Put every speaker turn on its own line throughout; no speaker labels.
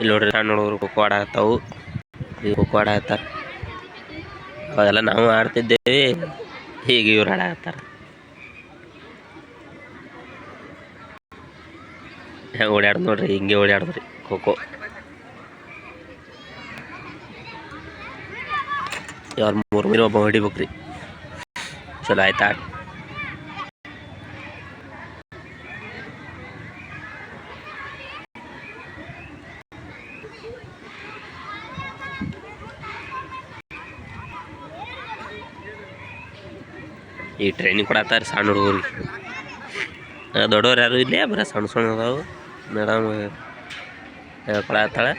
ಇಲ್ಲಿ ನೋಡ್ರಿ ಸಣ್ಣ ಹುಡುಗರು ಖೋಖೋ ಆಡತ್ತಾವು ಈಗ ಖೋಖೋ ಆಡತ್ತಾರ ಅವಾಗೆಲ್ಲ ನಾವು ಆಡ್ತಿದ್ದೇವೆ. ಈಗ ಇವ್ರು ಆಡತ್ತಾರ ಹೆಂಗೆ ಓಡಾಡ್ದು ನೋಡ್ರಿ, ಹಿಂಗೆ ಓಡಾಡಿದ್ರಿ ಖೋಖೋ ಯಾರು ಮೂರು ಮೀನು ಒಬ್ಬ ಹೊಡಿಬೇಕ್ರಿ. ಚಲೋ ಆಯ್ತಾ? ಈ ಟ್ರೈನಿಂಗ್ ಕೊಡತ್ತಾರೆ ಸಣ್ಣ ಹುಡುಗರಿಗೆ ದೊಡ್ಡವ್ರು ಯಾರು ಇಲ್ಲೇ, ಬರ ಸಣ್ಣ ಸಣ್ಣ ಅದಾವು. ಮೇಡಮ್
ಕೊಡತ್ತಾಳೆ.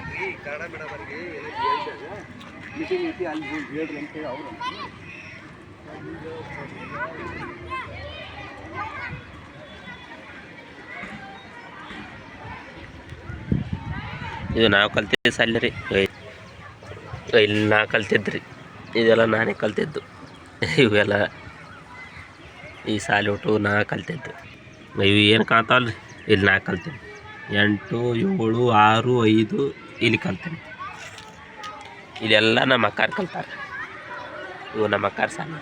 ಇದು ನಾವು ಕಲ್ತಿದ್ದ ಸಾಲಿ ರೀ. ಇಲ್ಲಿ ನಾ ಕಲ್ತಿದ್ರಿ ಇದೆಲ್ಲ ನಾನೇ ಕಲ್ತಿದ್ದು. ಇವೆಲ್ಲ ಈ ಸಾಲಿ ಒಟ್ಟು ನಾ ಕಲ್ತಿದ್ದು. ಇವು ಏನು ಕಾಣ್ತಾವಲ್ಲ ಇಲ್ಲಿ ನಾ ಕಲ್ತೀನಿ ಎಂಟು, ಏಳು, ಆರು, ಐದು ಇಲ್ಲಿ ಕಲ್ತೀನಿ. ಇಲ್ಲೆಲ್ಲ ನಮ್ಮ ಅಕ್ಕಾರು ಕಲ್ತಾರೆ. ಇವು ನಮ್ಮ ಅಕ್ಕಾರ ಸಾಲ.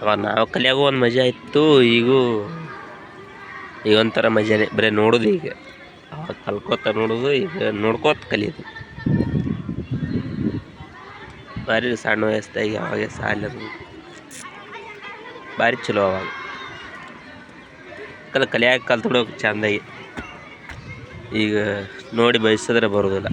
ಅವಾಗ ನಾವು ಕಲಿಯಾಗೂ ಒಂದು ಮಜಾ ಇತ್ತು, ಈಗೂ ಈಗ ಒಂಥರ ಮಜಾನೇ. ಬರೀ ನೋಡೋದು ಈಗ. ಅವಾಗ ಕಲ್ಕೋತ ನೋಡೋದು, ಈಗ ನೋಡ್ಕೋತ ಕಲಿಯೋದು. ಭಾರಿ ಸಣ್ಣ ವಯಸ್ಸಾಗಿ ಅವಾಗೆ ಸಾಲದು ಭಾರಿ ಚಲೋ ಅವಾಗ ಕಲ್ ಕಲಿಯಾಕ ಕಲ್ತು ಬಿಡೋಕೆ ಚಂದಾಗಿ ಈಗ ನೋಡಿ ಬಯಸಿದ್ರೆ ಬರೋದಿಲ್ಲ.